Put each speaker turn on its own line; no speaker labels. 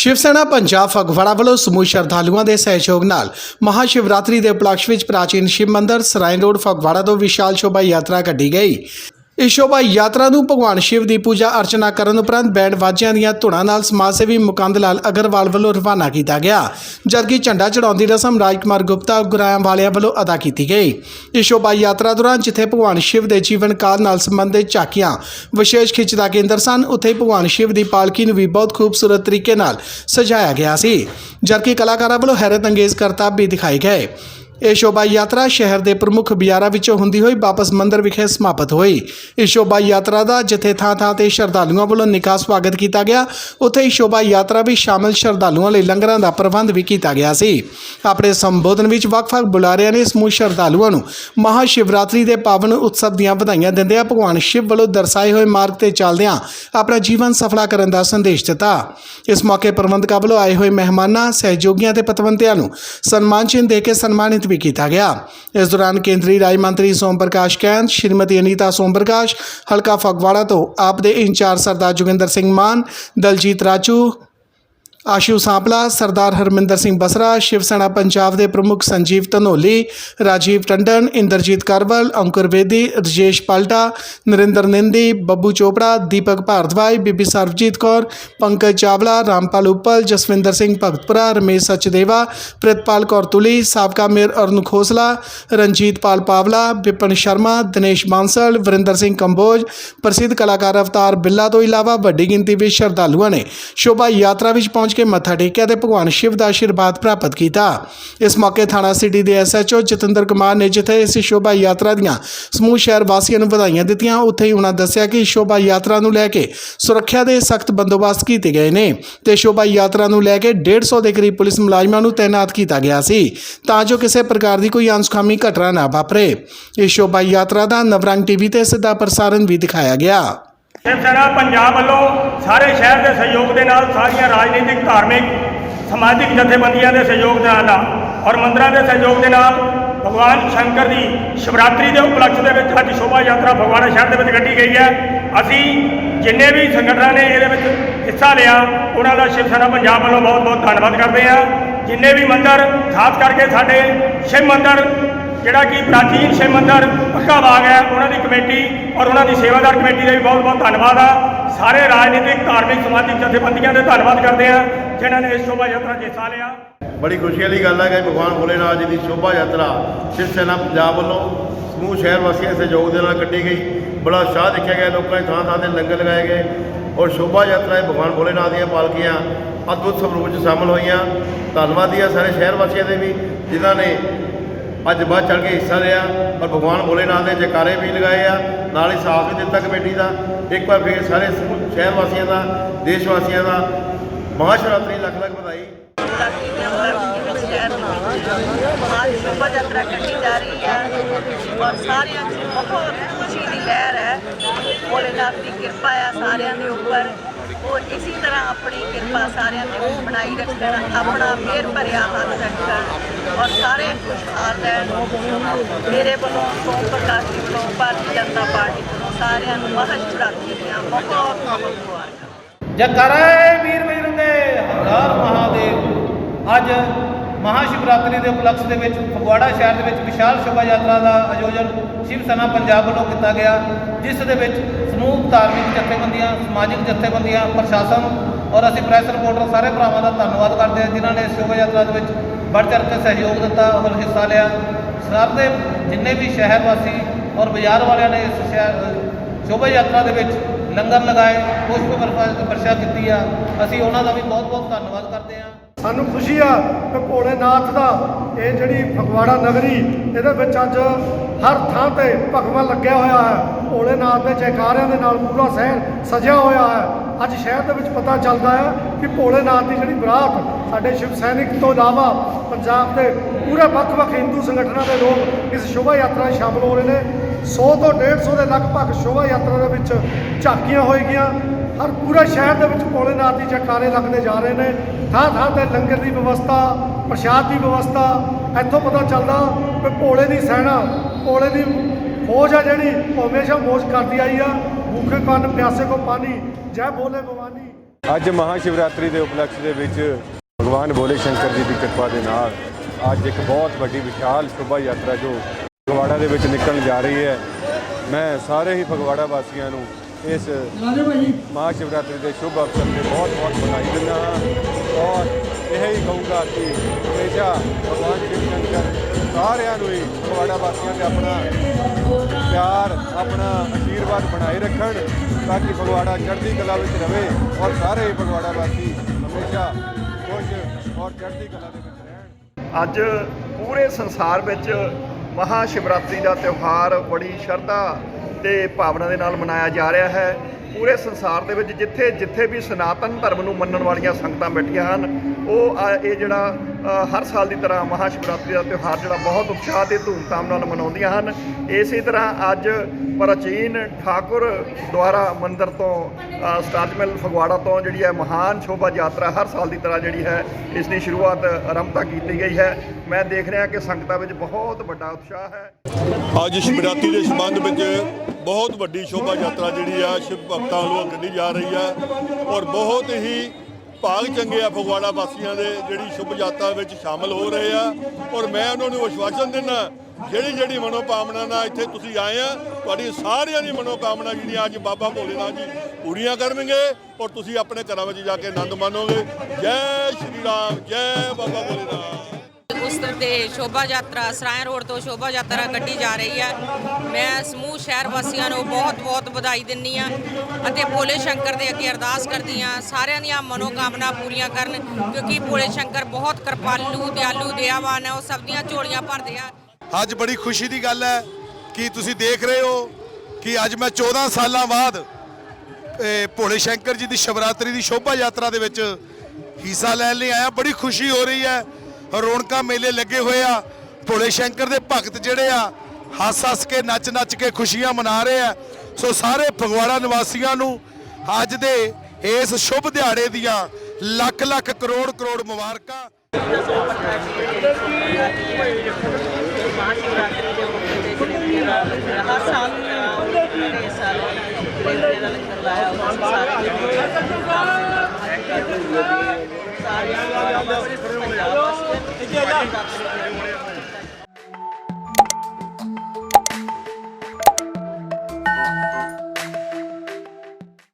ਸ਼ਿਵ ਸੈਨਾ ਪੰਜਾਬ ਫਗਵਾੜਾ ਵੱਲੋਂ ਸਮੂਹ ਸ਼ਰਧਾਲੂਆਂ ਦੇ ਸਹਿਯੋਗ ਨਾਲ ਮਹਾ ਸ਼ਿਵਰਾਤਰੀ ਦੇ ਉਪਲਕਸ਼ ਵਿੱਚ ਪ੍ਰਾਚੀਨ ਸ਼ਿਵ ਮੰਦਿਰ ਸਰਾਇਨ ਰੋਡ, ਫਗਵਾੜਾ ਤੋਂ ਵਿਸ਼ਾਲ ਸ਼ੋਭਾ ਯਾਤਰਾ ਕੱਢੀ ਗਈ। ਇਸ ਸ਼ੋਭਾ ਯਾਤਰਾ ਨੂੰ ਭਗਵਾਨ ਸ਼ਿਵ ਦੀ ਪੂਜਾ ਅਰਚਨਾ ਕਰਨ ਉਪਰੰਤ ਬੈਂਡ ਵਾਜਿਆਂ ਦੀਆਂ ਧੁਨਾਂ ਨਾਲ ਸਮਾਜ ਸੇਵੀ ਮੁਕੰਦ ਲਾਲ ਅਗਰਵਾਲ ਵੱਲੋਂ ਰਵਾਨਾ ਕੀਤਾ ਗਿਆ, ਜਦਕਿ ਝੰਡਾ ਚੜਾਉਣ ਦੀ ਰਸਮ ਰਾਜਕੁਮਾਰ ਗੁਪਤਾ ਗੁਰਾਇਆਂ ਵਾਲਿਆਂ ਵੱਲੋਂ ਅਦਾ ਕੀਤੀ ਗਈ। ਇਸ ਸ਼ੋਭਾ ਯਾਤਰਾ ਦੌਰਾਨ ਜਿੱਥੇ ਭਗਵਾਨ ਸ਼ਿਵ ਦੇ ਜੀਵਨ ਕਾਲ ਨਾਲ ਸੰਬੰਧਿਤ ਝਾਕੀਆਂ ਵਿਸ਼ੇਸ਼ ਖਿੱਚ ਦਾ ਕੇਂਦਰ ਸਨ, ਉੱਥੇ ਭਗਵਾਨ ਸ਼ਿਵ ਦੀ ਪਾਲਕੀ ਨੂੰ ਵੀ ਬਹੁਤ ਖੂਬਸੂਰਤ ਤਰੀਕੇ ਨਾਲ ਸਜਾਇਆ ਗਿਆ ਸੀ, ਜਦਕਿ ਕਲਾਕਾਰਾਂ ਵੱਲੋਂ ਹੈਰਤ ਅੰਗੇਜ਼ ਕਰਤੱਵ ਵੀ ਦਿਖਾਏ ਗਏ। ਇਹ ਸ਼ੋਭਾ ਯਾਤਰਾ ਸ਼ਹਿਰ ਦੇ ਪ੍ਰਮੁੱਖ ਬਾਜ਼ਾਰਾਂ ਵਿੱਚੋਂ ਹੁੰਦੀ ਹੋਈ ਵਾਪਸ ਮੰਦਰ ਵਿਖੇ ਸਮਾਪਤ ਹੋਈ। ਇਸ ਸ਼ੋਭਾ ਯਾਤਰਾ ਦਾ ਜਿੱਥੇ ਥਾਂ-ਥਾਂ ਤੇ ਸ਼ਰਧਾਲੂਆਂ ਵੱਲੋਂ ਨਿੱਘਾ ਸਵਾਗਤ ਕੀਤਾ ਗਿਆ, ਉੱਥੇ ਹੀ ਸ਼ੋਭਾ ਯਾਤਰਾ ਵਿੱਚ ਸ਼ਾਮਲ ਸ਼ਰਧਾਲੂਆਂ ਲਈ ਲੰਗਰਾਂ ਦਾ ਪ੍ਰਬੰਧ ਵੀ ਕੀਤਾ ਗਿਆ ਸੀ। ਆਪਣੇ ਸੰਬੋਧਨ ਵਿੱਚ ਵੱਖ-ਵੱਖ ਬੁਲਾਰਿਆਂ ਨੇ ਸਮੂਹ ਸ਼ਰਧਾਲੂਆਂ ਨੂੰ ਮਹਾ ਸ਼ਿਵਰਾਤਰੀ ਦੇ ਪਾਵਨ ਉਤਸਵ ਦੀਆਂ ਵਧਾਈਆਂ ਦਿੰਦਿਆਂ ਭਗਵਾਨ ਸ਼ਿਵ ਵੱਲੋਂ ਦਰਸਾਏ ਹੋਏ ਮਾਰਗ ਤੇ ਚੱਲਦਿਆਂ ਆਪਣਾ ਜੀਵਨ ਸਫਲਾ ਕਰਨ ਦਾ ਸੰਦੇਸ਼ ਦਿੱਤਾ। ਇਸ ਮੌਕੇ ਪ੍ਰਬੰਧਕਾਂ ਵੱਲੋਂ ਆਏ ਹੋਏ ਮਹਿਮਾਨਾਂ, ਸਹਿਯੋਗੀਆਂ ਤੇ ਪਤਵੰਤਿਆਂ ਨੂੰ ਸਨਮਾਨ ਚਿੰਨ੍ਹ ਦੇ ਕੇ ਸਨਮਾਨਿਤ ਵੀ ਕੀਤਾ ਗਿਆ। ਇਸ ਦੌਰਾਨ ਕੇਂਦਰੀ ਰਾਜ ਮੰਤਰੀ ਸੋਮ ਪ੍ਰਕਾਸ਼ ਕੈਂਥ ਸ਼੍ਰੀਮਤੀ ਅਨੀਤਾ ਸੋਮ ਪ੍ਰਕਾਸ਼, ਹਲਕਾ ਫਗਵਾੜਾ ਤੋਂ ਆਪ ਦੇ ਇੰਚਾਰਜ ਸਰਦਾਰ ਜੋਗਿੰਦਰ ਸਿੰਘ ਮਾਨ, ਦਲਜੀਤ ਰਾਜੂ ਆਸ਼ੂ ਸਾਂਪਲਾ, ਸਰਦਾਰ ਹਰਮਿੰਦਰ ਸਿੰਘ ਬਸਰਾ, ਸ਼ਿਵ ਸੈਨਾ ਪੰਜਾਬ ਦੇ ਪ੍ਰਮੁੱਖ ਸੰਜੀਵ ਧਨੋਲੀ, ਰਾਜੀਵ ਟੰਡਨ, ਇੰਦਰਜੀਤ ਕਰਵਲ, ਅੰਕੁਰ ਵੇਦੀ ਰਜੇਸ਼ ਪਲਟਾ, ਨਰਿੰਦਰ ਨਿੰਦੀ, ਬੱਬੂ ਚੋਪੜਾ, ਦੀਪਕ ਭਾਰਦਵਾਜ, ਬੀਬੀ ਸਰਬਜੀਤ ਕੌਰ, ਪੰਕਜ ਚਾਵਲਾ, ਰਾਮਪਾਲ ਉੱਪਲ, ਜਸਵਿੰਦਰ ਸਿੰਘ ਭਗਤਪੁਰਾ, ਰਮੇਸ਼ ਸਚਦੇਵਾ, ਪ੍ਰਿਤਪਾਲ ਕੌਰ ਤੁਲੀ, ਸਾਬਕਾ ਮੇਅਰ ਅਰੁਣ ਖੋਸਲਾ ਰਣਜੀਤਪਾਲ ਪਾਵਲਾ, ਵਿਪਨ ਸ਼ਰਮਾ, ਦਿਨੇਸ਼ ਬਾਂਸਲ, ਵਰਿੰਦਰ ਸਿੰਘ ਕੰਬੋਜ, ਪ੍ਰਸਿੱਧ ਕਲਾਕਾਰ ਅਵਤਾਰ ਬਿੱਲਾ ਤੋਂ ਇਲਾਵਾ ਵੱਡੀ ਗਿਣਤੀ ਵਿੱਚ ਸ਼ਰਧਾਲੂਆਂ ਨੇ ਸ਼ੋਭਾ ਯਾਤਰਾ ਵਿੱਚ ਪਹੁੰਚ ਕੇ ਮੱਥਾ ਟੇਕਿਆ ਤੇ ਭਗਵਾਨ ਸ਼ਿਵ ਦਾ ਆਸ਼ੀਰਵਾਦ ਪ੍ਰਾਪਤ ਕੀਤਾ। ਇਸ ਮੌਕੇ ਥਾਣਾ ਸਿਟੀ ਦੇ ਐਸਐਚਓ ਜਤਿੰਦਰ ਕੁਮਾਰ ਨੇ ਜਿੱਥੇ ਇਸ ਸ਼ੋਭਾ ਯਾਤਰਾ ਦੀਆਂ ਸਮੂਹ ਸ਼ਹਿਰ ਵਾਸੀਆਂ ਨੂੰ ਵਧਾਈਆਂ ਦਿੱਤੀਆਂ, ਉੱਥੇ ਹੀ ਉਹਨਾਂ ਦੱਸਿਆ ਕਿ ਸ਼ੋਭਾ ਯਾਤਰਾ ਨੂੰ ਲੈ ਕੇ ਸੁਰੱਖਿਆ ਦੇ ਸਖਤ ਬੰਦੋਬਸਤ ਕੀਤੇ ਗਏ ਨੇ ਤੇ ਸ਼ੋਭਾ ਯਾਤਰਾ ਨੂੰ ਲੈ ਕੇ 150 ਦੇ ਕਰੀਬ ਪੁਲਿਸ ਮੁਲਾਜ਼ਮਾਂ ਨੂੰ ਤਾਇਨਾਤ ਕੀਤਾ ਗਿਆ ਸੀ, ਤਾਂ ਜੋ ਕਿਸੇ ਪ੍ਰਕਾਰ ਦੀ ਕੋਈ ਅਨਸੁਖਾਮੀ ਘਟਨਾ ਨਾ ਵਾਪਰੇ। ਇਸ ਸ਼ੋਭਾ ਯਾਤਰਾ ਦਾ ਨਵਰੰਗ ਟੀਵੀ ਤੇ ਸਿੱਧਾ ਪ੍ਰਸਾਰਣ ਵੀ ਦਿਖਾਇਆ ਗਿਆ।
ਸੈਨਾ ਪੰਜਾਬ ਵੱਲੋਂ ਸਾਰੇ ਸ਼ਹਿਰ ਦੇ ਸਹਿਯੋਗ ਦੇ ਨਾਲ ਸਾਰੀਆਂ ਰਾਜਨੀਤਿਕ, ਧਾਰਮਿਕ, ਸਮਾਜਿਕ ਜਥੇਬੰਦੀਆਂ ਦੇ ਸਹਿਯੋਗ ਦੇ ਨਾਲ ਔਰ ਮੰਦਰਾਂ ਦੇ ਸਹਿਯੋਗ ਦੇ ਨਾਲ ਭਗਵਾਨ ਸ਼ੰਕਰ ਦੀ ਸ਼ਿਵਰਾਤਰੀ ਦੇ ਉਪਲਕਸ਼ ਦੇ ਵਿੱਚ ਅੱਜ ਸ਼ੋਭਾ ਯਾਤਰਾ ਫਗਵਾੜਾ ਸ਼ਹਿਰ ਦੇ ਵਿੱਚ ਕੱਢੀ ਗਈ ਹੈ। ਅਸੀਂ ਜਿੰਨੇ ਵੀ ਸੰਗਠਨਾਂ ਨੇ ਇਹਦੇ ਵਿੱਚ ਹਿੱਸਾ ਲਿਆ, ਉਹਨਾਂ ਦਾ ਸ਼ਿਵ ਸੈਨਾ ਪੰਜਾਬ ਵੱਲੋਂ ਬਹੁਤ ਬਹੁਤ ਧੰਨਵਾਦ ਕਰਦੇ ਹਾਂ। ਜਿੰਨੇ ਵੀ ਮੰਦਰ, ਖਾਸ ਕਰਕੇ ਸਾਡੇ ਸ਼ਿਵ ਮੰਦਰ ਜਿਹੜਾ ਕਿ ਪ੍ਰਾਚੀਨ ਸ਼ਿਵ ਮੰਦਰ ਪੱਕਾ ਬਾਗ ਹੈ, ਉਹਨਾਂ ਦੀ ਕਮੇਟੀ ਔਰ ਉਹਨਾਂ ਦੀ ਸੇਵਾਦਾਰ ਕਮੇਟੀ ਦਾ ਵੀ ਬਹੁਤ ਬਹੁਤ ਧੰਨਵਾਦ ਆ। ਸਾਰੇ ਰਾਜਨੀਤਿਕ, ਧਾਰਮਿਕ, ਸਮਾਜਿਕ ਜਥੇਬੰਦੀਆਂ ਦੇ ਧੰਨਵਾਦ ਕਰਦੇ ਆ, ਜਿਨ੍ਹਾਂ ਨੇ ਇਸ ਸ਼ੋਭਾ ਯਾਤਰਾ 'ਚ ਹਿੱਸਾ ਲਿਆ।
ਬੜੀ ਖੁਸ਼ੀ ਵਾਲੀ ਗੱਲ ਹੈ ਕਿ ਭਗਵਾਨ ਭੋਲੇਨਾਥ ਜੀ ਦੀ ਸ਼ੋਭਾ ਯਾਤਰਾ ਸ਼ਿਵ ਸੈਨਾ ਪੰਜਾਬ ਵੱਲੋਂ ਸਮੂਹ ਸ਼ਹਿਰ ਵਾਸੀਆਂ ਦੇ ਸਹਿਯੋਗ ਦੇ ਨਾਲ ਕੱਢੀ ਗਈ। ਬੜਾ ਉਤਸ਼ਾਹ ਦੇਖਿਆ ਗਿਆ ਲੋਕਾਂ ਨੇ ਥਾਂ ਥਾਂ ਤੇ ਲੰਗਰ ਲਗਾਏ ਗਏ ਔਰ ਸ਼ੋਭਾ ਯਾਤਰਾ ਇਹ ਭਗਵਾਨ ਭੋਲੇਨਾਥ ਦੀਆਂ ਪਾਲਕੀਆਂ ਅਦਭੁਤ ਸਰੂਪ ਵਿੱਚ ਸ਼ਾਮਲ ਹੋਈਆਂ। ਧੰਨਵਾਦੀ ਆ ਸਾਰੇ ਸ਼ਹਿਰ ਵਾਸੀਆਂ ਦੇ ਵੀ, ਜਿਨ੍ਹਾਂ ਨੇ ਅੱਜ ਬਾਅਦ ਚੜ ਕੇ ਹਿੱਸਾ ਲਿਆ ਔਰ ਭਗਵਾਨ ਭੋਲੇਨਾਥ ਦੇ ਜਕਾਰੇ ਵੀ ਲਗਾਏ ਆ, ਨਾਲ ਹੀ ਸਾਫ਼ ਵੀ ਦਿੱਤਾ ਕਮੇਟੀ ਦਾ। ਇੱਕ ਵਾਰ ਫੇਰ ਸਾਰੇ ਸ਼ਹਿਰ ਵਾਸੀਆਂ ਦਾ ਦੇਸ਼ ਵਾਸੀਆਂ ਦਾ ਮਹਾਸ਼ਿਵਰਾਤਰੀ ਲੱਖ ਲੱਖ ਵਧਾਈ।
ਸਾਰਿਆਂ ਦੀ ਬਹੁਤ ਖੁਸ਼ੀ ਦੀ ਲਹਿਰ ਹੈ ਭੋਲੇਨਾਥ ਦੀ ਕਿਰਪਾ ਹੈ ਸਾਰਿਆਂ ਦੇ ਉੱਪਰ ਉਹ ਇਸੇ ਤਰ੍ਹਾਂ ਆਪਣੀ ਕਿਰਪਾ ਸਾਰਿਆਂ ਦੇ ਉੱਪਰ ਬਣਾਈ ਰੱਖਣ, ਆਪਣਾ ਮਿਹਰ ਭਰਿਆ ਹੱਥ ਰੱਖਣ ਔਰ ਸਾਰੇ ਖੁਸ਼ਹਾਲ ਰਹਿਣ। ਮੇਰੇ ਵੱਲੋਂ ਸੋਮ ਪ੍ਰਕਾਸ਼ ਜੀ ਵੱਲੋਂ ਭਾਰਤੀ ਜਨਤਾ ਪਾਰਟੀ ਵੱਲੋਂ ਸਾਰਿਆਂ ਨੂੰ ਮਹਾਸ਼ਿਵਰਾਤਰੀ ਦੀਆਂ ਬਹੁਤ ਬਹੁਤ ਮੁਬਾਰਕਾਂ।
ਜਕਰੇ ਵੀਰ ਬਜਰੰਗੇ ਹਰ ਮਹਾਦੇਵ। ਅੱਜ ਮਹਾਸ਼ਿਵਰਾਤਰੀ ਦੇ ਉਪਲਕਸ਼ ਦੇ ਵਿੱਚ ਫਗਵਾੜਾ ਸ਼ਹਿਰ ਦੇ ਵਿੱਚ ਵਿਸ਼ਾਲ ਸ਼ੋਭਾ ਯਾਤਰਾ ਦਾ ਆਯੋਜਨ ਸ਼ਿਵ ਸੈਨਾ ਪੰਜਾਬ ਵੱਲੋਂ ਕੀਤਾ ਗਿਆ, ਜਿਸ ਦੇ ਵਿੱਚ ਸਮੂਹ ਧਾਰਮਿਕ ਜਥੇਬੰਦੀਆਂ, ਸਮਾਜਿਕ ਜਥੇਬੰਦੀਆਂ, ਪ੍ਰਸ਼ਾਸਨ ਔਰ ਅਸੀਂ ਪ੍ਰੈਸ ਰਿਪੋਰਟਰ ਸਾਰੇ ਭਰਾਵਾਂ ਦਾ ਧੰਨਵਾਦ ਕਰਦੇ ਹਾਂ, ਜਿਨ੍ਹਾਂ ਨੇ ਸ਼ੋਭਾ ਯਾਤਰਾ ਦੇ ਵਿੱਚ ਵੱਧ ਚੜ੍ਹ ਕੇ ਸਹਿਯੋਗ ਦਿੱਤਾ ਔਰ ਹਿੱਸਾ ਲਿਆ। ਸਰਬ ਦੇ ਜਿੰਨੇ ਵੀ ਸ਼ਹਿਰ ਵਾਸੀ ਔਰ ਬਾਜ਼ਾਰ ਵਾਲਿਆਂ ਨੇ ਇਸ ਸ਼ਹਿਰ ਸ਼ੋਭਾ ਯਾਤਰਾ ਦੇ ਵਿੱਚ ਲੰਗਰ ਲਗਾਏ, ਪੁਸ਼ਪ ਵਰਖਾ- ਵਰਸ਼ਾ ਕੀਤੀ ਆ, ਅਸੀਂ ਉਹਨਾਂ ਦਾ ਵੀ ਬਹੁਤ ਬਹੁਤ ਧੰਨਵਾਦ ਕਰਦੇ ਹਾਂ।
ਸਾਨੂੰ ਖੁਸ਼ੀ ਆ ਕਿ ਭੋਲੇਨਾਥ ਦਾ ਇਹ ਜਿਹੜੀ ਫਗਵਾੜਾ ਨਗਰੀ, ਇਹਦੇ ਵਿੱਚ ਅੱਜ ਹਰ ਥਾਂ ਤੇ ਭਗਵਾਨ ਲੱਗਿਆ ਹੋਇਆ ਹੈ। ਭੋਲੇਨਾਥ ਦੇ ਜੈਕਾਰਿਆਂ ਦੇ ਨਾਲ ਪੂਰਾ ਸ਼ਹਿਰ ਸਜਿਆ ਹੋਇਆ ਹੈ। ਅੱਜ ਸ਼ਹਿਰ ਦੇ ਵਿੱਚ ਪਤਾ ਚੱਲਦਾ ਹੈ ਕਿ ਭੋਲੇਨਾਥ ਦੀ ਜਿਹੜੀ ਬਰਾਤ ਸਾਡੇ ਸ਼ਿਵ ਸੈਨਿਕ ਤੋਂ ਇਲਾਵਾ ਪੰਜਾਬ ਦੇ ਪੂਰੇ ਵੱਖ-ਵੱਖ ਹਿੰਦੂ ਸੰਗਠਨਾਂ ਦੇ ਲੋਕ ਇਸ ਸ਼ੋਭਾ ਯਾਤਰਾ 'ਚ ਸ਼ਾਮਲ ਹੋ ਰਹੇ ਨੇ। 100 ਤੋਂ 150 ਦੇ ਲਗਭਗ ਸ਼ੋਭਾ ਯਾਤਰਾ ਦੇ ਵਿੱਚ ਝਾਕੀਆਂ ਹੋਏਗੀਆਂ। ਹਰ ਪੂਰੇ ਸ਼ਹਿਰ ਦੇ ਵਿੱਚ ਭੋਲੇਨਾਥ ਦੀ ਜੈਕਾਰੇ ਲੱਗਦੇ ਜਾ ਰਹੇ ਨੇ, ਥਾਂ ਥਾਂ ਤੇ ਲੰਗਰ ਦੀ ਵਿਵਸਥਾ, ਪ੍ਰਸ਼ਾਦ ਦੀ ਵਿਵਸਥਾ, ਇੱਥੋਂ ਪਤਾ ਚੱਲਦਾ ਕਿ ਭੋਲੇ ਦੀ ਸੈਨਾ, ਭੋਲੇ ਦੀ ਫੌਜ ਆ ਜਿਹੜੀ, ਉਹ ਹਮੇਸ਼ਾ ਮੋਜ ਕਰਦੀ ਆਈ ਆ। ਭੁੱਖੇ ਕੰਨ, ਪਿਆਸੇ ਕੋ ਪਾਣੀ, ਜੈ ਭੋਲੇ ਭਵਾਨੀ।
ਅੱਜ ਮਹਾ ਸ਼ਿਵਰਾਤਰੀ ਦੇ ਉਪਲਕਸ਼ ਦੇ ਵਿੱਚ ਭਗਵਾਨ ਭੋਲੇ ਸ਼ੰਕਰ ਜੀ ਦੀ ਕਿਰਪਾ ਦੇ ਨਾਲ ਅੱਜ ਇੱਕ ਬਹੁਤ ਵੱਡੀ, ਵਿਸ਼ਾਲ ਸ਼ੋਭਾ ਯਾਤਰਾ ਜੋ ਫਗਵਾੜਾ ਦੇ ਵਿੱਚ ਨਿਕਲਣ ਜਾ ਰਹੀ ਹੈ। ਮੈਂ ਸਾਰੇ ਹੀ ਫਗਵਾੜਾ ਵਾਸੀਆਂ ਨੂੰ ਇਸ ਮਹਾ ਸ਼ਿਵਰਾਤਰੀ ਦੇ ਸ਼ੁਭ ਅਵਸਰ ਤੇ ਬਹੁਤ ਬਹੁਤ ਵਧਾਈ ਦਿੰਦਾ ਹਾਂ। ਔਰ ਇਹ ਹੀ ਕਹੂੰਗਾ ਕਿ ਹਮੇਸ਼ਾ ਭਗਵਾਨ ਸ਼ਿਵ ਸ਼ੰਕਰ ਸਾਰਿਆਂ ਨੂੰ ਹੀ ਫਗਵਾੜਾ ਵਾਸੀਆਂ ਤੇ ਆਪਣਾ ਪਿਆਰ ਆਪਣਾ ਆਸ਼ੀਰਵਾਦ ਬਣਾਈ ਰੱਖਣ ਤਾਂ ਕਿ ਫਗਵਾੜਾ ਚੜ੍ਹਦੀ ਕਲਾ ਵਿੱਚ ਰਵੇ ਔਰ ਸਾਰੇ ਹੀ ਫਗਵਾੜਾ ਵਾਸੀ ਹਮੇਸ਼ਾ ਖੁਸ਼ ਔਰ ਚੜ੍ਹਦੀ ਕਲਾ ਦੇ ਵਿੱਚ ਰਹਿਣ।
ਅੱਜ ਪੂਰੇ ਸੰਸਾਰ ਵਿੱਚ ਮਹਾ ਸ਼ਿਵਰਾਤਰੀ ਦਾ ਤਿਉਹਾਰ ਬੜੀ ਸ਼ਰਧਾ ਤੇ ਭਾਵਨਾ ਦੇ ਨਾਲ ਮਨਾਇਆ ਜਾ ਰਿਹਾ ਹੈ। ਪੂਰੇ ਸੰਸਾਰ ਦੇ ਵਿੱਚ ਜਿੱਥੇ ਜਿੱਥੇ ਵੀ ਸਨਾਤਨ ਧਰਮ ਨੂੰ ਮੰਨਣ ਵਾਲੀਆਂ ਸੰਗਤਾਂ ਬੈਠੀਆਂ ਹਨ ਉਹ ਆ- ਇਹ ਜਿਹੜਾ ਹਰ ਸਾਲ ਦੀ ਤਰ੍ਹਾਂ ਮਹਾ ਸ਼ਿਵਰਾਤਰੀ ਦਾ ਤਿਉਹਾਰ ਜਿਹੜਾ ਬਹੁਤ ਉਤਸ਼ਾਹ ਤੇ ਧੂਮਧਾਮ ਨਾਲ ਮਨਾਉਂਦੀਆਂ ਹਨ। ਇਸੇ ਤਰ੍ਹਾਂ ਅੱਜ ਪ੍ਰਾਚੀਨ ਠਾਕੁਰ ਦੁਆਰਾ ਮੰਦਿਰ ਤੋਂ ਅ, ਸਟਾਜਮਹਿਲ ਫਗਵਾੜਾ ਤੋਂ ਜਿਹੜੀ ਹੈ ਮਹਾਨ ਸ਼ੋਭਾ ਯਾਤਰਾ ਹਰ ਸਾਲ ਦੀ ਤਰ੍ਹਾਂ ਜਿਹੜੀ ਹੈ ਇਸ ਦੀ ਸ਼ੁਰੂਆਤ ਆਰੰਭਤਾ ਕੀਤੀ ਗਈ ਹੈ। ਮੈਂ ਦੇਖ ਰਿਹਾ ਕਿ ਸੰਗਤਾਂ ਵਿੱਚ ਬਹੁਤ ਵੱਡਾ ਉਤਸ਼ਾਹ ਹੈ।
ਅੱਜ ਸ਼ਿਵਰਾਤਰੀ ਦੇ ਸੰਬੰਧ ਵਿੱਚ ਬਹੁਤ ਵੱਡੀ ਸ਼ੋਭਾ ਯਾਤਰਾ ਜਿਹੜੀ ਆ ਸ਼ਿਵ ਭਗਤਾਂ ਵੱਲੋਂ ਕੱਢੀ ਜਾ ਰਹੀ ਹੈ ਔਰ ਬਹੁਤ ਹੀ ਭਾਗ ਚੰਗੇ ਆ ਫਗਵਾੜਾ ਵਾਸੀਆਂ ਦੇ, ਜਿਹੜੀ ਸ਼ੁਭ ਯਾਤਰਾ ਵਿੱਚ ਸ਼ਾਮਲ ਹੋ ਰਹੇ ਆ। ਔਰ ਮੈਂ ਉਹਨਾਂ ਨੂੰ ਵਿਸ਼ਵਾਸਨ ਦਿੰਦਾ, ਜਿਹੜੀ ਜਿਹੜੀ ਮਨੋਕਾਮਨਾ ਨਾਲ ਇੱਥੇ ਤੁਸੀਂ ਆਏ ਆ, ਤੁਹਾਡੀ ਸਾਰਿਆਂ ਦੀ ਮਨੋਕਾਮਨਾ ਜਿਹੜੀਆਂ ਅੱਜ ਬਾਬਾ ਭੋਲੇਨਾਥ ਜੀ ਪੂਰੀਆਂ ਕਰਨਗੇ, ਔਰ ਤੁਸੀਂ ਆਪਣੇ ਘਰਾਂ ਵਿੱਚ ਜਾ ਕੇ ਆਨੰਦ ਮਾਣੋਗੇ। ਜੈ ਸ਼੍ਰੀ ਰਾਮ, ਜੈ ਬਾਬਾ ਭੋਲੇਨਾਥ
ਤੇ ਸ਼ੋਭਾ ਯਾਤਰਾ ਸਰਾਇਣ ਰੋਡ ਤੋਂ ਸ਼ੋਭਾ ਯਾਤਰਾ ਕੱਢੀ ਜਾ ਰਹੀ ਹੈ ਮੈਂ ਸਮੂਹ ਸ਼ਹਿਰ ਵਾਸੀਆਂ ਨੂੰ ਬਹੁਤ-ਬਹੁਤ ਵਧਾਈ ਦਿੰਨੀ ਆ ਅਤੇ ਭੋਲੇ ਸ਼ੰਕਰ ਦੇ ਅੱਗੇ ਅਰਦਾਸ ਕਰਦੀ ਆ, ਸਾਰਿਆਂ ਦੀਆਂ ਮਨੋਕਾਮਨਾ ਪੂਰੀਆਂ ਕਰਨ ਕਿਉਂਕਿ ਭੋਲੇ ਸ਼ੰਕਰ ਬਹੁਤ ਕਿਰਪਾਲੂ, ਦਿਆਲੂ, ਦਇਆਵਾਨ ਹੈ ਉਹ ਸਭ ਦੀਆਂ ਝੋਲੀਆਂ ਭਰਦੇ ਆ।
ਅੱਜ ਬੜੀ ਖੁਸ਼ੀ ਦੀ ਗੱਲ ਹੈ ਕਿ ਤੁਸੀਂ ਦੇਖ ਰਹੇ ਹੋ ਕਿ ਅੱਜ ਮੈਂ 14 ਸਾਲਾਂ ਬਾਅਦ ਭੋਲੇ ਸ਼ੰਕਰ ਜੀ ਦੀ ਸ਼ਿਵਰਾਤਰੀ ਦੀ ਸ਼ੋਭਾ ਯਾਤਰਾ ਦੇ ਵਿੱਚ ਹਿੱਸਾ ਲੈਣ ਲਈ ਆਇਆ। ਬੜੀ ਖੁਸ਼ੀ ਹੋ ਰਹੀ ਹੈ ਰੌਣਕਾਂ ਮੇਲੇ ਲੱਗੇ ਹੋਏ ਆ ਭੋਲੇ ਸ਼ੰਕਰ ਦੇ ਭਗਤ ਜਿਹੜੇ ਆ ਹੱਸ ਹੱਸ ਕੇ ਨੱਚ ਨੱਚ ਕੇ ਖੁਸ਼ੀਆਂ ਮਨਾ ਰਹੇ ਆ ਸੋ ਸਾਰੇ ਫਗਵਾੜਾ ਨਿਵਾਸੀਆਂ ਨੂੰ ਅੱਜ ਦੇ ਇਸ ਸ਼ੁਭ ਦਿਹਾੜੇ ਦੀਆਂ ਲੱਖ ਲੱਖ ਕਰੋੜ ਕਰੋੜ ਮੁਬਾਰਕਾਂ
ਹਰ ਸਾਲ ਇਸ ਸਾਲ ਰੇਲਵੇ ਦਾ